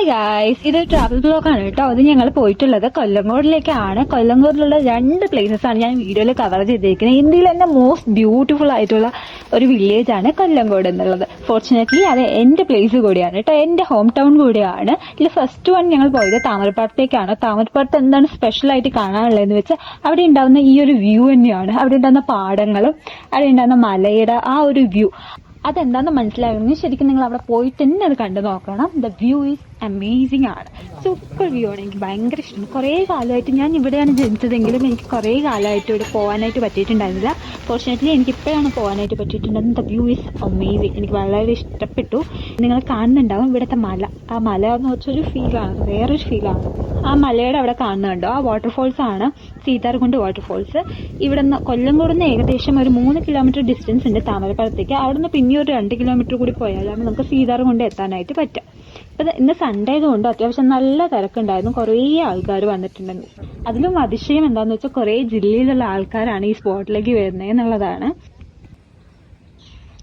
Hi guys ഇതൊരു travel blog ആണ് കേട്ടോ. അത് ഞങ്ങൾ പോയിട്ടുള്ളത് കൊല്ലങ്കോടിലേക്കാണ് കൊല്ലങ്കോടിലുള്ള രണ്ട് പ്ലേസസ് ആണ് ഞാൻ വീഡിയോയിൽ കവർ ചെയ്തിരിക്കുന്നത്. ഇന്ത്യയിൽ തന്നെ മോസ്റ്റ് ബ്യൂട്ടിഫുൾ ആയിട്ടുള്ള ഒരു വില്ലേജ് ആണ് കൊല്ലങ്കോട് എന്നുള്ളത്. ഫോർച്ചുനേറ്റ്ലി അത് എന്റെ പ്ലേസ് കൂടിയാണ് കേട്ടോ. എന്റെ ഹോം ടൗൺ കൂടിയാണ്. ഇതിൽ ഫസ്റ്റ് വൺ ഞങ്ങൾ പോയത് താമരപ്പാടത്തേക്കാണ്. താമരപ്പാടത്ത് എന്താണ് സ്പെഷ്യൽ ആയിട്ട് കാണാനുള്ളതെന്ന് വെച്ചാൽ അവിടെ ഉണ്ടാകുന്ന ഈ ഒരു വ്യൂ തന്നെയാണ്. അവിടെ ഉണ്ടാകുന്ന പാടങ്ങളും അവിടെ ഉണ്ടാകുന്ന മലയുടെ ആ ഒരു വ്യൂ അതെന്താന്ന് മനസ്സിലാകണമെങ്കിൽ ശരിക്കും നിങ്ങൾ അവിടെ പോയിട്ട് തന്നെ അത് കണ്ടു നോക്കണം. ദ വ്യൂ ഈസ് അമേസിംഗ് ആണ്. സൂപ്പർ വ്യൂ ആണ്. എനിക്ക് ഭയങ്കര ഇഷ്ടമാണ് കുറേ കാലമായിട്ട് ഞാൻ ഇവിടെയാണ് ജനിച്ചതെങ്കിലും എനിക്ക് കുറേ കാലമായിട്ട് ഇവിടെ പോകാനായിട്ട് പറ്റിയിട്ടുണ്ടായിരുന്നില്ല. ഫോർച്ചുനേറ്റ്ലി എനിക്ക് ഇപ്പോഴാണ് പോകാനായിട്ട് പറ്റിയിട്ടുണ്ടായിരുന്നത്. ദ വ്യൂ ഈസ് അമേസിങ് എനിക്ക് വളരെ ഇഷ്ടപ്പെട്ടു. നിങ്ങൾ കാണുന്നുണ്ടാവും ഇവിടുത്തെ മല. ആ മല എന്ന് വെച്ചൊരു ഫീലാണ് വേറൊരു ഫീലാണ് ആ മലയുടെ അവിടെ കാണുന്നുണ്ടോ. ആ വാട്ടർഫോൾസ് ആണ് സീതാർകുണ്ട് വാട്ടർഫോൾസ് ഇവിടെ നിന്ന് കൊല്ലംകോട് നിന്ന് ഏകദേശം ഒരു മൂന്ന് കിലോമീറ്റർ ഡിസ്റ്റൻസ് ഉണ്ട് താമരപ്പുറത്തേക്ക്. അവിടെ നിന്ന് പിന്നെ ഒരു രണ്ട് കിലോമീറ്റർ കൂടി പോയാലാണ് നമുക്ക് സീതാർകുണ്ട് എത്താനായിട്ട് പറ്റുക. ഇപ്പൊ ദേ ഇന്ന് സൺഡേ ആയതുകൊണ്ട് അത്യാവശ്യം നല്ല തിരക്കുണ്ടായിരുന്നു. കുറേ ആൾക്കാർ വന്നിട്ടുണ്ടെന്ന്. അതിലും അതിശയം എന്താണെന്ന് വെച്ചാൽ കുറേ ജില്ലയിലുള്ള ആൾക്കാരാണ് ഈ സ്പോട്ടിലേക്ക് വരുന്നത് എന്നുള്ളതാണ്.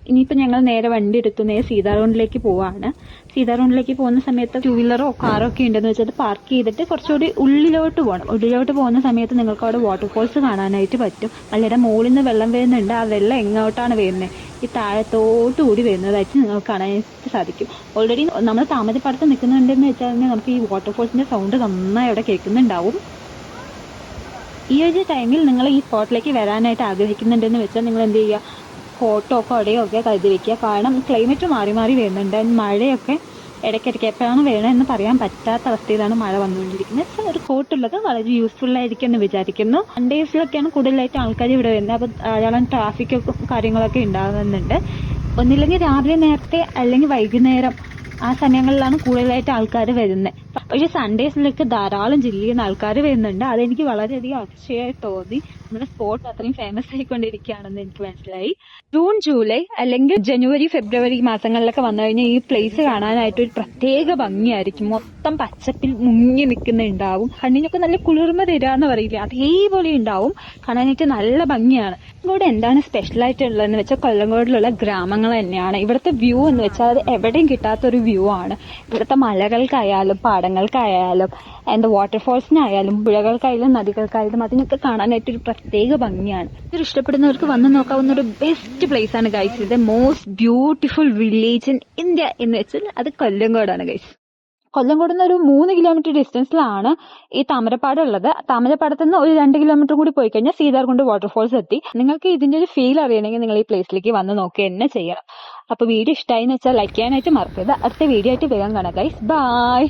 ഇനിയിപ്പോ ഞങ്ങൾ നേരെ വണ്ടി എടുത്തു നേരെ സീതാർകുണ്ടിലേക്ക് പോവാണ്. സീതാർകുണ്ടിലേക്ക് പോകുന്ന സമയത്ത് ടൂ വീലറോ കാറോ ഒക്കെ ഉണ്ടെന്ന് വെച്ചാൽ പാർക്ക് ചെയ്തിട്ട് കുറച്ചുകൂടി ഉള്ളിലോട്ട് പോകണം ഉള്ളിലോട്ട് പോകുന്ന സമയത്ത് നിങ്ങൾക്ക് അവിടെ വാട്ടർഫോൾസ് കാണാനായിട്ട് പറ്റും. മലയുടെ മുകളിൽ നിന്ന് വെള്ളം വരുന്നുണ്ട്. ആ വെള്ളം എങ്ങോട്ടാണ് വരുന്നത് ഈ താഴത്തോട്ട് കൂടി വരുന്നതായിട്ട് നിങ്ങൾക്ക് കാണാനായിട്ട് സാധിക്കും. ഓൾറെഡി നമ്മൾ താമരപ്പാടത്ത് നിൽക്കുന്നുണ്ടെന്ന് വെച്ചാൽ തന്നെ നമുക്ക് ഈ വാട്ടർഫോൾസിന്റെ സൗണ്ട് നന്നായി അവിടെ കേൾക്കുന്നുണ്ടാവും. ഈ ഒരു ടൈമിൽ നിങ്ങൾ ഈ സ്പോട്ടിലേക്ക് വരാനായിട്ട് ആഗ്രഹിക്കുന്നുണ്ടെന്ന് വെച്ചാൽ നിങ്ങൾ എന്ത് ചെയ്യുക? കോട്ടോ കൊടയോ ഒക്കെ കരുതി വെക്കുക. കാരണം ക്ലൈമറ്റ് മാറി മാറി വരുന്നുണ്ട്. മഴയൊക്കെ ഇടയ്ക്കിടയ്ക്ക് എപ്പോഴാണ് വേണം എന്ന് പറയാൻ പറ്റാത്ത അവസ്ഥയിലാണ് മഴ വന്നുകൊണ്ടിരിക്കുന്നത്. സോ ഒരു കോട്ടുള്ളത് വളരെ യൂസ്ഫുൾ ആയിരിക്കും എന്ന് വിചാരിക്കുന്നു. സൺഡേസിലൊക്കെയാണ് കൂടുതലായിട്ട് ആൾക്കാർ ഇവിടെ വരുന്നത്. അപ്പോൾ ധാരാളം ട്രാഫിക്കും കാര്യങ്ങളൊക്കെ ഉണ്ടാകുന്നുണ്ട്. ഒന്നില്ലെങ്കിൽ രാവിലെ നേരത്തെ അല്ലെങ്കിൽ വൈകുന്നേരം ആ സമയങ്ങളിലാണ് കൂടുതലായിട്ട് ആൾക്കാർ വരുന്നത് പക്ഷെ സൺഡേസിലൊക്കെ ധാരാളം ജില്ലയിൽ നിന്ന് ആൾക്കാർ വരുന്നുണ്ട്. അതെനിക്ക് വളരെയധികം അതിശയമായി തോന്നി. നമ്മുടെ സ്പോട്ട് അത്രയും ഫേമസ് ആയിക്കൊണ്ടിരിക്കുകയാണെന്ന് എനിക്ക് മനസ്സിലായി. ജൂൺ ജൂലൈ അല്ലെങ്കിൽ ജനുവരി ഫെബ്രുവരി മാസങ്ങളിലൊക്കെ വന്നു കഴിഞ്ഞാൽ ഈ പ്ലേസ് കാണാനായിട്ട് ഒരു പ്രത്യേക ഭംഗിയായിരിക്കും. മൊത്തം പച്ചപ്പിൽ മുങ്ങി നിൽക്കുന്നുണ്ടാവും കണ്ണിനൊക്കെ നല്ല കുളിർമ തരാന്ന് പറയില്ലേ? അതേപോലെ ഉണ്ടാവും. കാണാനായിട്ട് നല്ല ഭംഗിയാണ്. ഇവിടെ എന്താണ് സ്പെഷ്യൽ ആയിട്ടുള്ളതെന്ന് വെച്ചാൽ കൊല്ലങ്കോടിലുള്ള ഗ്രാമങ്ങൾ തന്നെയാണ്. ഇവിടുത്തെ വ്യൂ എന്ന് വെച്ചാൽ അത് എവിടെയും കിട്ടാത്ത ഒരു വ്യൂ ആണ്. ഇവിടുത്തെ മലകൾക്കായാലും പാടങ്ങൾക്കായാലും എന്താ വാട്ടർഫോൾസിനായാലും പുഴകൾക്കായാലും നദികൾക്കായാലും അതിനൊക്കെ കാണാനായിട്ട് ഒരു പ്രത്യേക ഭംഗിയാണ്. ഇത് ഇഷ്ടപ്പെടുന്നവർക്ക് വന്ന് നോക്കാവുന്ന ഒരു ബെസ്റ്റ് പ്ലേസ് ആണ് ഗൈസ് ഇത് most beautiful village in India എന്ന് വെച്ചാൽ അത് കൊല്ലങ്കോടാണ് ഗൈസ് കൊല്ലംകോട് നിന്ന് ഒരു മൂന്ന് കിലോമീറ്റർ ഡിസ്റ്റൻസിലാണ് ഈ താമരപ്പാട് ഉള്ളത് താമരപ്പാടത്ത് നിന്ന് ഒരു രണ്ട് കിലോമീറ്റർ കൂടി പോയി കഴിഞ്ഞാൽ സീതാർകുണ്ട് വാട്ടർഫോൾസ് എത്തി. നിങ്ങൾക്ക് ഇതിന്റെ ഒരു ഫീൽ അറിയണമെങ്കിൽ നിങ്ങൾ ഈ പ്ലേസിലേക്ക് വന്ന് നോക്കുക തന്നെ ചെയ്യണം. അപ്പൊ വീഡിയോ ഇഷ്ടമായി എന്ന് വെച്ചാൽ ലൈക്ക് ചെയ്യാനായിട്ട് മറക്കരുത്. അടുത്ത വീഡിയോ ആയിട്ട് വേഗം കാണാം ഗൈസ് ബൈ